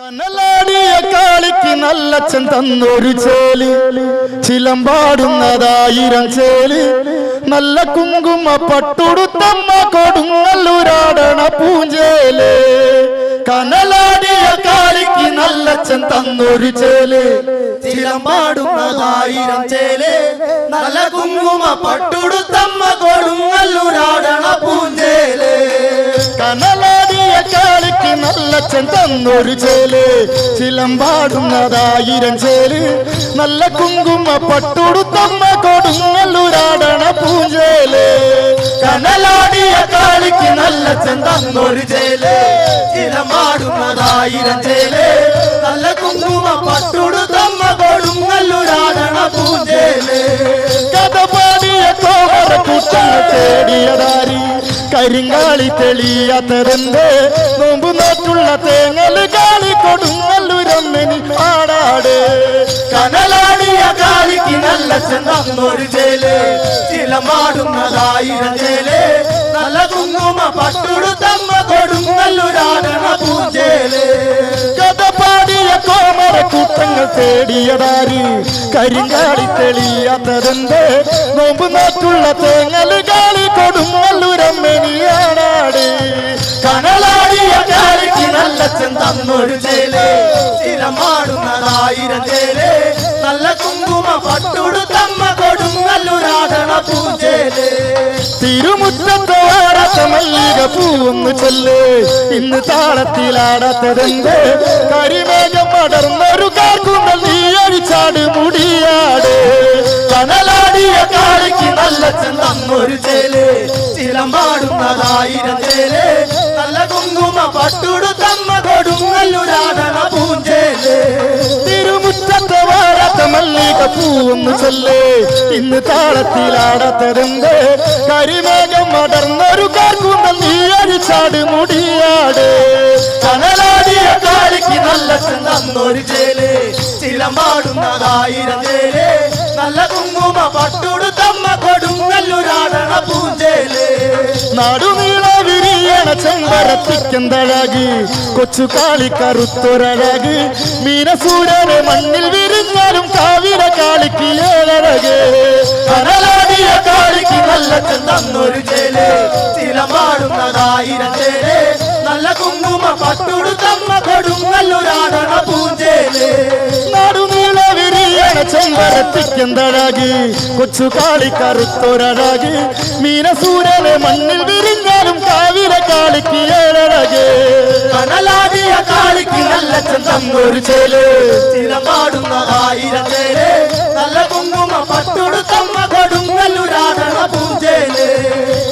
കനലാടിയ കാളിക്ക് നല്ലച്ഛൻ തന്നൊരു ചേൽ. ചിലമ്പാടുന്നതായിരം ചേൽ. നല്ല കുങ്കുമ പട്ടുടുത്തമ്മ കൊടുങ്ങല്ലൂരാടണ പൂഞ്ചേൽ. കനലാടിയ കാളിക്ക് നല്ലച്ഛൻ തന്നൊരു ചേൽ. ചിലമ്പാടുന്നതായിരം ചേൽ. നല്ല കുങ്കുമ പട്ടുടുത്തമ്മ കൊടുങ്ങല്ലൂരാടണ പൂഞ്ചേൽ. കനലാടിയ കാളിക്ക് നല്ലച്ഛൻ തന്നൊരു ചേൽ. ചിലമ്പാടുന്നതായിരം ചേൽ. നല്ല കുങ്കുമ പട്ടുടുത്തമ്മ കൊടുങ്ങല്ലൂരാടണ പൂഞ്ചേൽ. കനലാടിയ കാളിക്ക് നല്ല ചെന്തന്നൊരു ചേൽ. ചിലമ്പാടുന്നതായിരം ചേൽ. നല്ല കുങ്കുമ പട്ടുടുത്തമ്മ കൊടുങ്ങല്ലൂരാടണ കരിങ്കാളി തെളിയാത്തതെന്ത്? നോമ്പ് നോക്കുള്ള തേങ്ങൽ കാളി കൊടുങ്ങല്ലൂരൊന്നിനി പാടാട്. കനലാടിയ കാളിക്ക് നല്ല ചെന്നൊരു ചേൽ. ചിലമാടുന്നതായിരം ചേൽ. നല്ല കുങ്കുമ പട്ടുടുത്തമ്മ കൊടുങ്ങല്ലൂരാടണ പൂഞ്ചേൽ. കഥ കോമര കൂട്ടങ്ങൾ തേടിയതാരി? കരിങ്കാളി തെളിയാത്തതെന്ത്? നോമ്പ് നാട്ടുള്ള തേങ്ങൽ കാളി കൊടുങ്ങല്ലൂരൊന്നിനി ആടാട് കനലാടിയ കാളിക്ക് നല്ല ചെന്തന്നൊരു ചേൽ. ചേൽ. നല്ല കുങ്കുമ പട്ടുടുത്തമ്മ കൊടുങ്ങല്ലൂരാടണ പൂഞ്ചേൽ. മല്ലിക ചൊല്ലേ. ഇന്ന് താളത്തിലാടാത്തതെന്ത്? കരിമേഘം പടർന്നൊരു കാർക്കുണ്ടൽ നീ അഴിച്ചാട് മുടിയാട്. കനലാടിയ കാളിക്ക് നല്ല ചെന്നൊരു ചേൽ. ചിലമ്പാടുന്നതായിരം ചേലേ. നല്ല കുങ്കുമ പട്ടുടുത്തമ്മ പൂവെന്ന് ചൊല്ലേ. ഇന്ന് താളത്തിലാടാത്തതെന്ത്? കരിമേഘം അടർന്നൊരു കാർക്കുണ്ടൽ നീ അഴിച്ചാട് മുടിയാട്. കനലാടിയ കാലിക്ക് നല്ല ചിലമ്പാടുന്നതായിരം ചേൽ. നല്ല കുങ്കുമ പട്ടുടുത്തമ്മ കൊടുങ്ങല്ലുരാടണ പൂഞ്ചേൽ. നടുനീള വിരിയണ ചെമ്പരത്തിക്കെന്തഴകി കൊച്ചു കാളി കറുത്തൊരഴകി മീനസൂര്യനെ മണ്ണിൽ വിരിഞ്ഞാലും കാവിര കാളിക്ക് ഏഴഴക്. കനലാടിയ കാളിക്ക് നല്ല ചെന്തന്നൊരു ചേൽ ചിലമാടുന്നതായിരം ചേൽ. നല്ല കുങ്കുമ പട്ടുടുത്തമ്മ കൊടുങ്ങല്ലുരാടണ പൂഞ്ചേൽ. ചെമ്പരത്തിക്കെന്തഴക് കൊച്ചു കാളി മീനസൂരനെ മീനസൂര്യനെ മണ്ണിൽ വിരിഞ്ഞാലും കാവിര കാളിക്ക് ഏഴഴക്. കനലാടിയ കാളിക്ക് നല്ല ചെന്തന്നൊരു ചേൽ. ചിലമാടുന്നതായിരം ചേൽ. നല്ല കുങ്കുമ പട്ടുടുത്തമ്മ കൊടുങ്ങല്ലൂരാടണ പൂഞ്ചേൽ.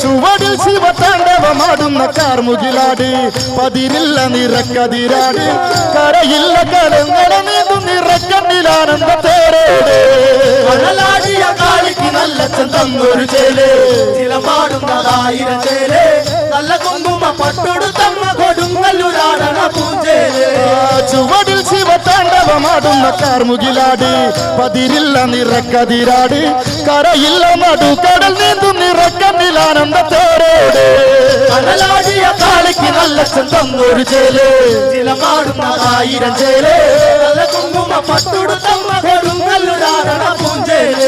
ചുവടിൽ ശിവതാണ്ഡവമാടുന്ന കാർമുകിലാടി. പതിരില്ല നിറക്കതിരാടി. കരയില്ല കലങ്ങട നീന്തും നിറക്കണ്ണിലാനന്ദ തേരോട് കനലാടിയ കാളിക്ക് നല്ല ചെന്തന്നൊരു ചേലേ. ചിലമാടുന്നതായിരം ചേൽ. നല്ല കുങ്കുമ പട്ടുടുത്തമ്മ കൊടുങ്ങല്ലൂരാടണ പൂഞ്ചേൽ ചുവടിൽ ശിവതാണ്ഡവമാടുന്ന കാർമുകിലാട്. പതിരില്ല നിറക്കതിരാട്. കരയില്ല നടുക്കടൽ നീന്തും നിറക്കണ്ണിലാനന്ദ തേരോട് കനലാടിയ കാളിക്ക് നല്ല ചെന്തന്നൊരു ചേൽ. ചിലമാടുന്നതായിരം ചേൽ. കുങ്കുമ പട്ടുടുത്തമ്മ കൊടുങ്ങല്ലൂരാടണ പൂഞ്ചേൽ.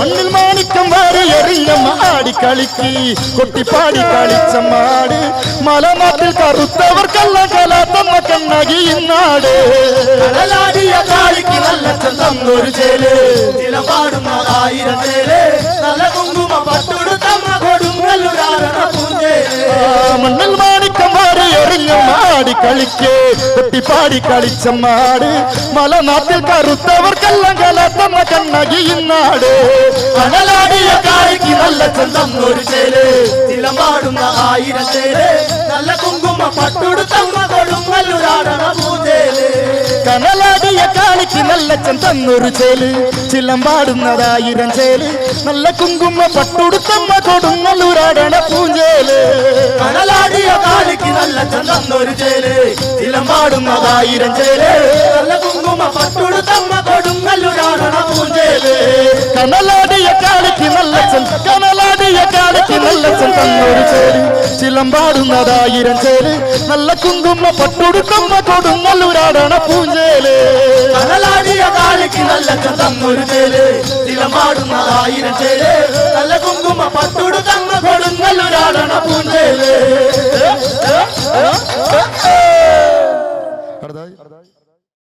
മണ്ണിൽ മാണിക്കം വാരി എറിഞ്ഞമ്മ ആടി കളിക്ക്. കൊട്ടിപ്പാടി കളിച്ചമ്മാട് മലനാട്ടിൽ കറുത്തവർക്കെല്ലാം കലാത്തമ്മ കണ്ണകി ഇന്നാട്. കടലാടിയ കാളിക്ക് നല്ല ചെന്തന്നൊരു ചേൽ. ചിലപാടുന്നതായിരം ചേൽ. നല്ല ആടി കളിക്ക്. കൊട്ടിപ്പാടി കളിച്ചമ്മാട് മലനാട്ടിൽ കറുത്തവർക്കെല്ലാം കലത്തമ്മ കണ്ണകിയുന്നാട് കനലാടിയ കാളിക്ക് നല്ല ചന്തം ഒരു ചേര് ചിലമാടുന്ന ആയിരം ചേര് നല്ല കുങ്കുമ പട്ടുടുത്തമ്മ കൊടുങ്ങല്ലൂരാടണ പൂഞ്ചേൽ കനലാടിയ കാളിക്ക് നല്ല ചന്തന്നൊരു ചേൽ. ചിലമ്പാടുന്നതായിരം ചേൽ. നല്ല കുങ്കുമ പട്ടുടുത്തമ്മ കൊടുങ്ങല്ലൂരാടണ പൂഞ്ചേൽ കടലാടിയ ലക്ഷം തന്നൊരു ചേല് ചിലമ്പാടുന്നതായിരം ചേല് നല്ല കുങ്കുമ പട്ടുടുത്തമ്മ കൊടുങ്ങല്ലുരാണ പൂഞ്ചേല് കനലാടിയ കാളിക്ക് നല്ലച്ഛൻ കനലാടിയ കാളിക്ക് നല്ലച്ഛൻ തന്നൊരു ചേല് ചിലമ്പാടുന്നതായിരം ചേല് നല്ല കുങ്കുമ പട്ടുടുത്തമ്മ കൊടുങ്ങല്ലുരാടണ പൂഞ്ചേല് കനലാടിയ കാളിക്ക് നല്ലച്ഛൻ തന്നൊരു ചേല് ചിലമ്പാടുന്നതായിരം ചേല് നല്ല കുങ്കുമ പട്ടു